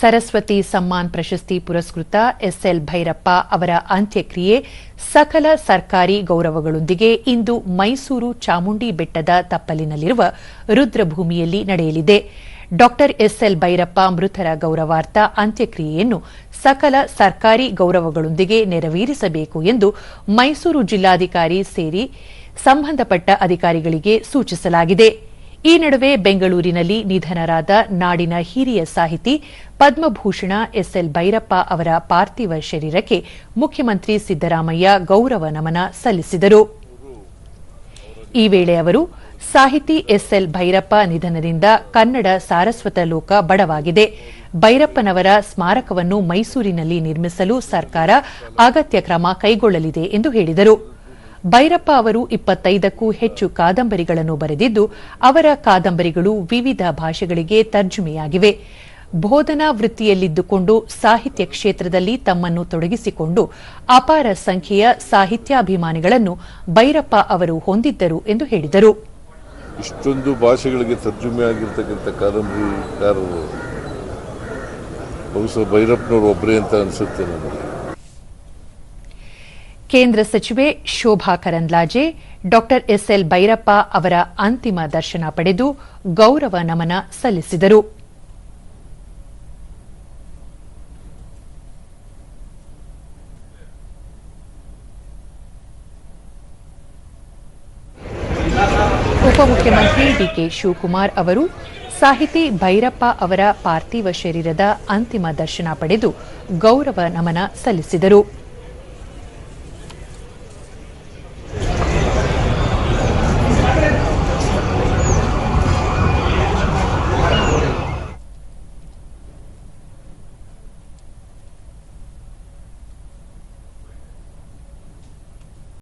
ಸರಸ್ವತಿ ಸಮ್ಮಾನ್ ಪ್ರಶಸ್ತಿ ಪುರಸ್ಕೃತ ಎಸ್ಎಲ್ ಭೈರಪ್ಪ ಅವರ ಅಂತ್ಯಕ್ರಿಯೆ ಸಕಲ ಸರ್ಕಾರಿ ಗೌರವಗಳೊಂದಿಗೆ ಇಂದು ಮೈಸೂರು ಚಾಮುಂಡಿ ಬೆಟ್ಟದ ತಪ್ಪಲಿನಲ್ಲಿರುವ ರುದ್ರಭೂಮಿಯಲ್ಲಿ ನಡೆಯಲಿದೆ. ಡಾ ಎಸ್ಎಲ್ ಭೈರಪ್ಪ ಮೃತರ ಗೌರವಾರ್ಥ ಅಂತ್ಯಕ್ರಿಯೆಯನ್ನು ಸಕಲ ಸರ್ಕಾರಿ ಗೌರವಗಳೊಂದಿಗೆ ನೆರವೇರಿಸಬೇಕು ಎಂದು ಮೈಸೂರು ಜಿಲ್ಲಾಧಿಕಾರಿ ಸೇರಿ ಸಂಬಂಧಪಟ್ಟ ಅಧಿಕಾರಿಗಳಿಗೆ ಸೂಚಿಸಲಾಗಿದೆ. ಈ ನಡುವೆ ಬೆಂಗಳೂರಿನಲ್ಲಿ ನಿಧನರಾದ ನಾಡಿನ ಹಿರಿಯ ಸಾಹಿತಿ ಪದ್ಮಭೂಷಣ ಎಸ್ಎಲ್ ಭೈರಪ್ಪ ಅವರ ಪಾರ್ಥಿವ ಶರೀರಕ್ಕೆ ಮುಖ್ಯಮಂತ್ರಿ ಸಿದ್ದರಾಮಯ್ಯ ಗೌರವ ನಮನ ಸಲ್ಲಿಸಿದರು. ಈ ವೇಳೆ ಅವರು, ಸಾಹಿತಿ ಎಸ್ಎಲ್ ಭೈರಪ್ಪ ನಿಧನದಿಂದ ಕನ್ನಡ ಸಾರಸ್ವತ ಲೋಕ ಬಡವಾಗಿದೆ. ಭೈರಪ್ಪನವರ ಸ್ಮಾರಕವನ್ನು ಮೈಸೂರಿನಲ್ಲಿ ನಿರ್ಮಿಸಲು ಸರ್ಕಾರ ಅಗತ್ಯ ಕ್ರಮ ಕೈಗೊಳ್ಳಲಿದೆ ಎಂದು ಹೇಳಿದರು. ಭೈರಪ್ಪ ಅವರು ಇಪ್ಪತ್ತೈದಕ್ಕೂ ಹೆಚ್ಚು ಕಾದಂಬರಿಗಳನ್ನು ಬರೆದಿದ್ದು, ಅವರ ಕಾದಂಬರಿಗಳು ವಿವಿಧ ಭಾಷೆಗಳಿಗೆ ತರ್ಜುಮೆಯಾಗಿವೆ. ಬೋಧನಾ ವೃತ್ತಿಯಲ್ಲಿದ್ದುಕೊಂಡು ಸಾಹಿತ್ಯ ಕ್ಷೇತ್ರದಲ್ಲಿ ತಮ್ಮನ್ನು ತೊಡಗಿಸಿಕೊಂಡು ಅಪಾರ ಸಂಖ್ಯೆಯ ಸಾಹಿತ್ಯಾಭಿಮಾನಿಗಳನ್ನು ಭೈರಪ್ಪ ಅವರು ಹೊಂದಿದ್ದರು ಎಂದು ಹೇಳಿದರು. ಇಷ್ಟೊಂದು ಭಾಷೆಗಳಿಗೆ ತರ್ಜುಮೆ ಆಗಿರ್ತಕ್ಕಂಥ ಕಾದಂಬರಿಕಾರರು ಬಹುಶಃ ಭೈರಪ್ಪನವರು ಒಬ್ಬರೇ ಅಂತ ಅನಿಸುತ್ತೆ ನನಗೆ ಕೇಂದ್ರ ಸಚಿವೆ ಶೋಭಾ ಕರಂದ್ಲಾಜೆ ಡಾ ಎಸ್ಎಲ್ ಭೈರಪ್ಪ ಅವರ ಅಂತಿಮ ದರ್ಶನ ಪಡೆದು ಗೌರವ ನಮನ ಸಲ್ಲಿಸಿದರು. ಉಪಮುಖ್ಯಮಂತ್ರಿ ಡಿಕೆ ಶಿವಕುಮಾರ್ ಅವರು ಸಾಹಿತಿ ಭೈರಪ್ಪ ಅವರ ಪಾರ್ಥಿವ ಶರೀರದ ಅಂತಿಮ ದರ್ಶನ ಪಡೆದು ಗೌರವ ನಮನ ಸಲ್ಲಿಸಿದರು.